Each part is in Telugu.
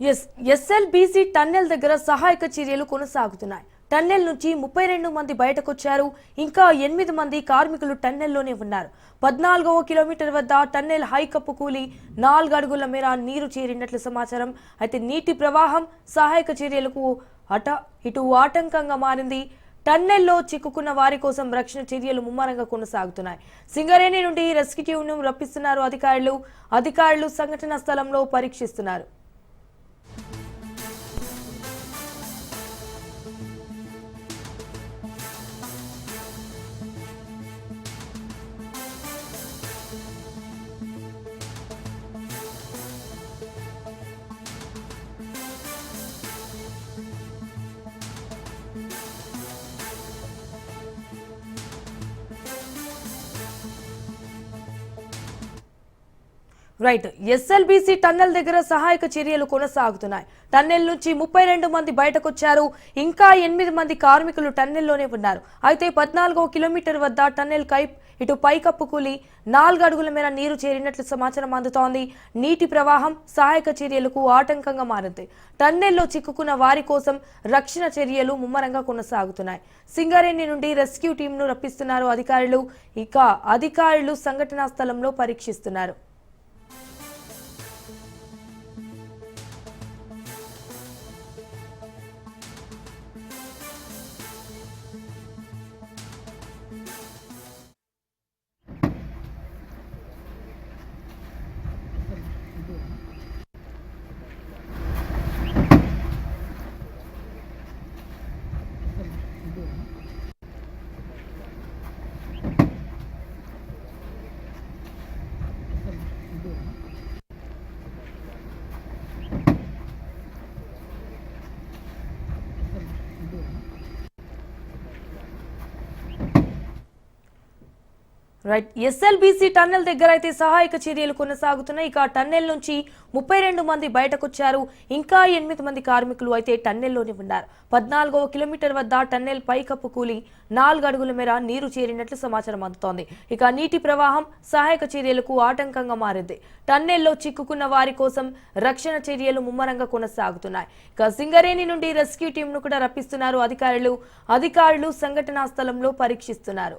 ఎస్ ఎస్ఎల్బీసీ టన్నెల్ దగ్గర సహాయక చర్యలు కొనసాగుతున్నాయి. టన్నెల్ నుంచి ముప్పై రెండు మంది బయటకొచ్చారు. ఇంకా ఎనిమిది మంది కార్మికులు టన్నెల్లోనే ఉన్నారు. పద్నాలుగవ కిలోమీటర్ వద్ద టన్నెల్ హైకప్పు కూలి నాలుగు అడుగుల మేర నీరు చేరినట్లు సమాచారం. అయితే నీటి ప్రవాహం సహాయక చర్యలకు అట ఇటు ఆటంకంగా మారింది. టన్నెల్లో చిక్కుకున్న వారి కోసం రక్షణ చర్యలు ముమ్మరంగా కొనసాగుతున్నాయి. సింగరేణి నుండి రెస్క్యూ టీంను రప్పిస్తున్నారు అధికారులు. అధికారులు సంఘటన స్థలంలో పరీక్షిస్తున్నారు. రైట్. ఎస్ఎల్బీసీ టన్నెల్ దగ్గర సహాయక చర్యలు కొనసాగుతున్నాయి. టన్నెల్ నుంచి ముప్పై రెండు మంది బయటకొచ్చారు. ఇంకా ఎనిమిది మంది కార్మికులు టన్నెల్లోనే ఉన్నారు. అయితే పద్నాలుగో కిలోమీటర్ వద్ద టన్నెల్ కైప్ ఇటు పైకప్పు కూలి నాలుగు అడుగుల మేర నీరు చేరినట్లు సమాచారం అందుతోంది. నీటి ప్రవాహం సహాయక చర్యలకు ఆటంకంగా మారింది. టన్నెల్లో చిక్కుకున్న వారి కోసం రక్షణ చర్యలు ముమ్మరంగా కొనసాగుతున్నాయి. సింగరేణి నుండి రెస్క్యూ టీంను రప్పిస్తున్నారు అధికారులు. ఇక అధికారులు సంఘటనా స్థలంలో పరీక్షిస్తున్నారు. రైట్. ఎస్ఎల్బీసీ టన్నెల్ దగ్గర అయితే సహాయక చర్యలు కొనసాగుతున్నాయి. ఇక టన్నెల్ నుంచి ముప్పై రెండు మంది బయటకొచ్చారు. ఇంకా ఎనిమిది మంది కార్మికులు అయితే టన్నెల్లోనే ఉన్నారు. పద్నాలుగవ కిలోమీటర్ వద్ద టన్నెల్ పైకప్పు కూలి నాలుగు అడుగుల మేర నీరు చేరినట్లు సమాచారం అందుతోంది. ఇక నీటి ప్రవాహం సహాయక చర్యలకు ఆటంకంగా మారింది. టన్నెల్లో చిక్కుకున్న వారి కోసం రక్షణ చర్యలు ముమ్మరంగా కొనసాగుతున్నాయి. ఇక సింగరేణి నుండి రెస్క్యూ టీంను కూడా రప్పిస్తున్నారు అధికారులు. అధికారులు సంఘటనా స్థలంలో పరీక్షిస్తున్నారు.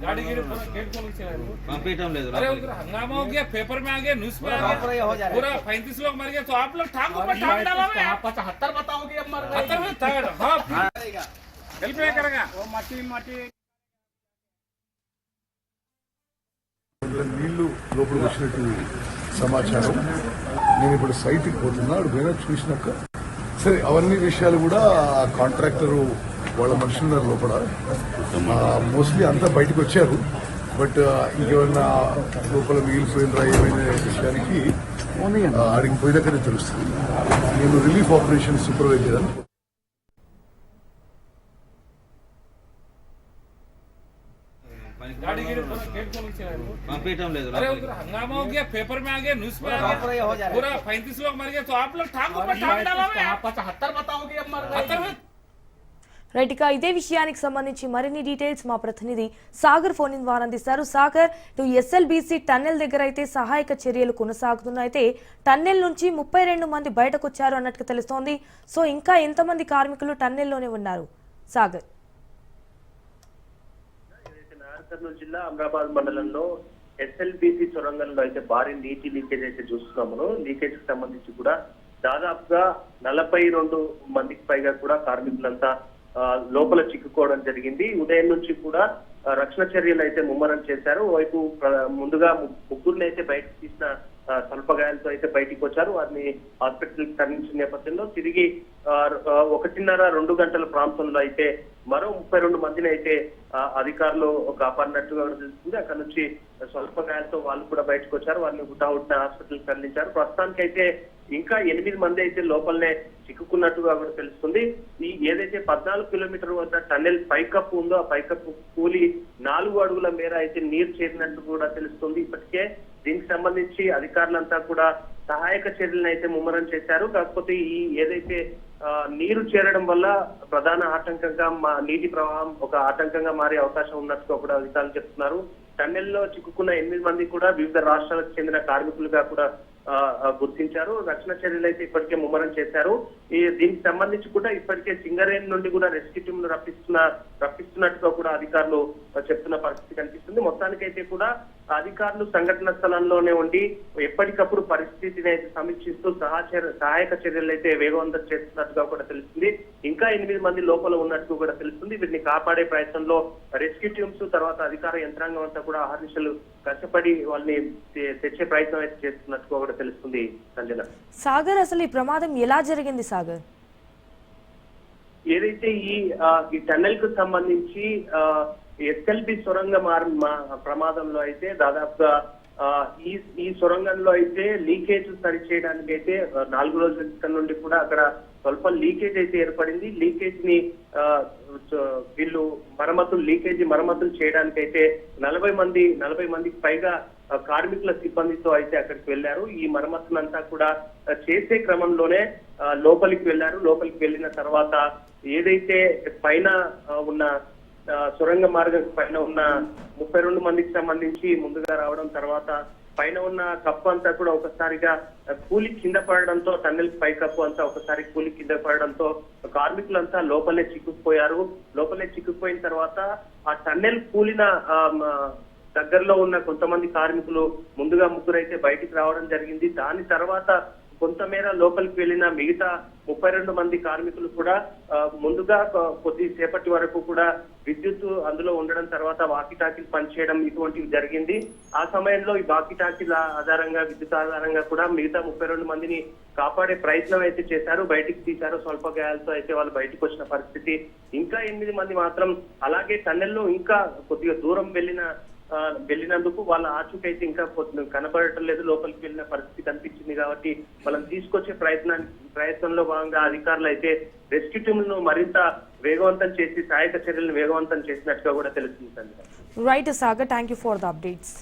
गाड़ी गिरी पूरा गेट खोल के चला रहे పంపించడం లేదు अरे उधर हंगामा हो गया पेपर में आ गया न्यूज पे आ गया पूरा पैंतीस लोग मर गए तो आप लोग ठाक ऊपर ठाक डाला हुआ है पचहत्तर बताओगे अब मर हत्तर में थर्ड हाँ हेल्प नहीं करेगा वो मट्टी मट्टी నీళ్లు లోపలికి వచ్చినట్టు సమాచారం నేను ఇప్పుడు సైట్కి పోతున్నా అక్కడ పోయినా చూసినాక సరే అవన్నీ విషయాలు కూడా ఆ కాంట్రాక్టరు వాళ్ళ మనుషులు ఉన్నారు లోపల మోస్ట్లీ అంతా బయటకు వచ్చారు బట్ ఇంకేమన్నా లోపల మిగిలిపోయినరా ఏమైనా విషయానికి ఆ, ఆడికి పోయినాకనే తెలుస్తుంది నేను రిలీఫ్ ఆపరేషన్ సూపర్వైజ్ చేయడానికి गाड़ी गिरी पूरा गेट खोल के चला रहे పంపించడం లేదు अरे उधर हंगामा हो गया पेपर में आ गया न्यूज पे आ गया पूरा पैंतीस लोग मर गए तो आप लोग ठाक ऊपर ठाक डाला हुआ है पचहत्तर बताओगे अब मर हत्तर में రైట్ ఇక ఇదే విషయానికి సంబంధించి మరిన్ని డీటెయిల్స్ మా ప్రతినిధి సాగర్ ఫోన్ ద్వారా అందిస్తారు. సాగర్ ఇటు ఎస్ఎల్బీసీ టన్నెల్ దగ్గర అయితే సహాయక చర్యలు కొనసాగుతున్నాయి. అయితే టన్నెల్ నుంచి ముప్పై రెండు మంది బయటకు వచ్చారు అన్నట్టుగా తెలుస్తోంది. సో ఇంకా ఎంతమంది కార్మికులు టన్నెల్లోనే ఉన్నారు? సాగర్. కర్నూలు జిల్లా అమరాబాద్ మండలంలో ఎస్ఎల్బిసి సొరంగంలో అయితే భారీ నీటి లీకేజ్ అయితే చూస్తున్నాము లీకేజ్కి సంబంధించి కూడా దాదాపుగా నలభై రెండు మందికి పైగా కూడా కార్మికులంతా లోపల చిక్కుకోవడం జరిగింది. ఉదయం నుంచి కూడా రక్షణ చర్యలు అయితే ముమ్మరం చేశారు. వైపు ముందుగా ముగ్గురిని అయితే బయటకు తీసిన స్వల్పగాయాలతో స్వల్ప గాయాలతో అయితే బయటికి వచ్చారు. వారిని హాస్పిటల్ తరలించిన నేపథ్యంలో తిరిగి ఒకటిన్నర రెండు గంటల ప్రాంతంలో అయితే మరో ముప్పై రెండు మందిని అయితే అధికారులు కాపాడినట్టుగా తెలుస్తుంది. అక్కడ నుంచి స్వల్ప గాయాలతో వాళ్ళు కూడా బయటకు వచ్చారు. వారిని హుటాహుటిన హాస్పిటల్ తరలించారు. ప్రస్తుతానికి అయితే ఇంకా ఎనిమిది మంది అయితే లోపలనే చిక్కుకున్నట్టుగా కూడా తెలుస్తుంది. ఈ ఏదైతే పద్నాలుగు కిలోమీటర్ వద్ద టన్నెల్ పైకప్పు ఉందో ఆ పైకప్పు కూలి నాలుగు అడుగుల మేర అయితే నీరు చేరినట్టు కూడా తెలుస్తుంది. ఇప్పటికే దీనికి సంబంధించి అధికారులంతా కూడా సహాయక చర్యలను అయితే ముమ్మరం చేశారు. కాకపోతే ఈ ఏదైతే ఆ, నీరు చేరడం వల్ల ప్రధాన ఆటంకంగా మా నీటి ప్రవాహం ఒక ఆటంకంగా మారే అవకాశం ఉన్నట్టుగా కూడా అధికారులు చెప్తున్నారు. టన్నెల్లో చిక్కుకున్న ఎనిమిది మంది కూడా వివిధ రాష్ట్రాలకు చెందిన కార్మికులుగా కూడా గుర్తించారు. రక్షణ చర్యలు అయితే ఇప్పటికే ముమ్మరం చేశారు. ఈ దీనికి సంబంధించి కూడా ఇప్పటికే సింగరేణి నుండి కూడా రెస్క్యూ టీమ్ను రప్పిస్తున్న రప్పిస్తున్నట్టుగా కూడా అధికారులు చెప్తున్న పరిస్థితి కనిపిస్తుంది. మొత్తానికైతే కూడా అధికారులు సంఘటన స్థలంలోనే ఉండి ఎప్పటికప్పుడు పరిస్థితిని అయితే సమీక్షిస్తూ సహాచర సహాయక చర్యలు అయితే వేగవంతం చేస్తున్నట్టుగా కూడా తెలుస్తుంది. ఇంకా ఎనిమిది మంది లోపల ఉన్నట్టు కూడా తెలుస్తుంది. వీటిని కాపాడే ప్రయత్నంలో రెస్క్యూ టీమ్స్ తర్వాత అధికార యంత్రాంగం అంతా కూడా ఆహర్నిశలు కష్టపడి వాళ్ళని తెచ్చే ప్రయత్నం అయితే చేస్తున్నట్టుగా కూడా తెలుస్తుంది సంజన. సాగర్ అసలు ఈ ప్రమాదం ఎలా జరిగింది సాగర్? ఏదైతే ఈ టన్నెల్కు సంబంధించి ఎస్ఎల్బి సొరంగ మా- ప్రమాదంలో అయితే దాదాపుగా ఆ, ఈ ఈ సొరంగంలో అయితే లీకేజ్ సరి చేయడానికి అయితే నాలుగు రోజుల క్రితం నుండి కూడా అక్కడ స్వల్ప లీకేజ్ అయితే ఏర్పడింది. లీకేజ్ని ఆ, వీళ్ళు మరమ్మతులు లీకేజ్ మరమ్మతులు చేయడానికి అయితే నలభై మంది నలభై మందికి పైగా కార్మికుల సిబ్బందితో అయితే అక్కడికి వెళ్ళారు ఈ మరమ్మతులంతా కూడా చేసే క్రమంలోనే లోపలికి వెళ్ళారు లోపలికి వెళ్ళిన తర్వాత ఏదైతే పైన ఉన్న సొరంగ మార్గం పైన ఉన్న ముప్పై రెండు మందికి సంబంధించి ముందుగా రావడం తర్వాత పైన ఉన్న కప్పు అంతా కూడా ఒకసారిగా కూలి కింద పడడంతో టన్నెల్ పై కప్పు అంతా ఒకసారి కూలి కింద పడడంతో కార్మికులంతా లోపలే చిక్కుకుపోయారు. లోపలే చిక్కుకుపోయిన తర్వాత ఆ టన్నెల్ కూలిన దగ్గరలో ఉన్న కొంతమంది కార్మికులు ముందుగా ముగ్గురైతే బయటికి రావడం జరిగింది. దాని తర్వాత కొంతమేర లోపలికి వెళ్ళిన మిగతా ముప్పై రెండు మంది కార్మికులు కూడా ముందుగా కొ- కొద్దిసేపటి వరకు కూడా విద్యుత్ అందులో ఉండడం తర్వాత వాకి టాకీలు పనిచేయడం ఇటువంటివి జరిగింది. ఆ సమయంలో ఈ వాకి టాకీల ఆధారంగా విద్యుత్ ఆధారంగా కూడా మిగతా ముప్పై రెండు మందిని కాపాడే ప్రయత్నం అయితే చేశారు. బయటికి తీశారు. స్వల్ప గాయాలతో అయితే వాళ్ళు బయటకు వచ్చిన పరిస్థితి. ఇంకా ఎనిమిది మంది మాత్రం అలాగే టన్నెల్లో ఇంకా కొద్దిగా దూరం వెళ్ళిన వెళ్ళినందుకు వాళ్ళ ఆచూకైతే ఇంకా కనబడటం లేదు. లోపలికి వెళ్ళిన పరిస్థితి కనిపించింది కాబట్టి వాళ్ళని తీసుకొచ్చే ప్రయత్నానికి ప్రయత్నంలో భాగంగా అధికారులు అయితే రెస్క్యూ టీంలను మరింత వేగవంతం చేసి సహాయక చర్యలను వేగవంతం చేసినట్టుగా కూడా తెలుస్తుంది right Sagar thank you for the updates